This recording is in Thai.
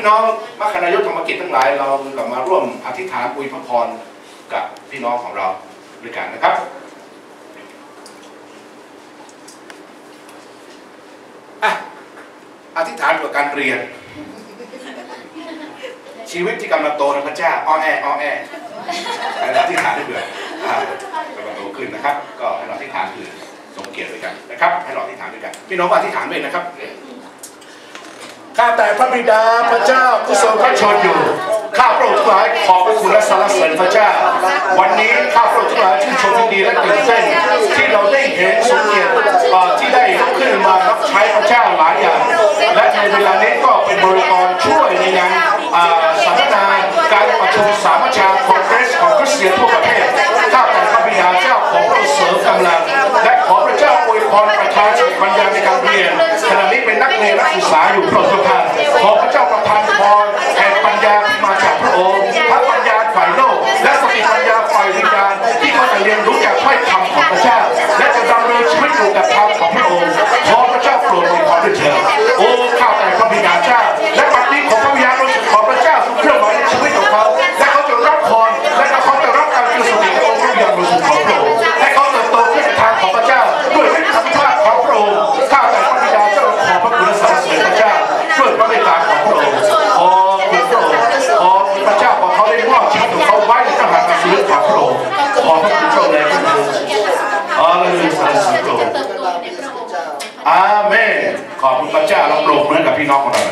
พี่น้องมัคคณายกธรรมกิจทั้งหลาย เรากลับมาร่วมอธิษฐานอวยพระพรกับพี่น้องของเราด้วยกันนะครับอะอธิษฐานเกี่ยวกับการเรียน ชีวิตที่กำลังโตนะพระเจ้าอ้อแออ้อแอให้เราอธิษฐานด้วยเผื่อกำลังโตขึ้นนะครับ ก็ให้เราอธิษฐานเผื่อสมเกียรติด้วยกันนะครับ ให้เราอธิษฐานด้วยกัน พี่น้องก็อธิษฐานด้วยนะครับ ข้าแต่พระบิดาพระเจ้าผู้ทรงพระชนอยู่ ข้าพระองค์ทั้งหลายขอบพระคุณและสรรเสริญพระเจ้า วันนี้ข้าพระองค์ทั้งหลายชื่นชมยินดีและตื่นเต้นที่เราได้เห็นสมเกียรติที่ได้ขึ้นมารับใช้พระเจ้าหลายอย่าง และในเวลานี้ก็เป็นบริกรช่วยในงานอ่าสัมมนาการประชุมสามัญชาคอนเกรสของคริสเตียนทั่วประเทศข้าแต่พระบิดาเจ้าขอพระองค์เสริมกำลัง และขอพระเจ้าอวยพรประชาชนปัญญาในการเรียนขณะนี้เป็นนักเรียนนักศึกษาอยู่พระองค์ อาเมน ขอบคุณพระเจ้าเราปรบมือให้กับพี่น้องของเรา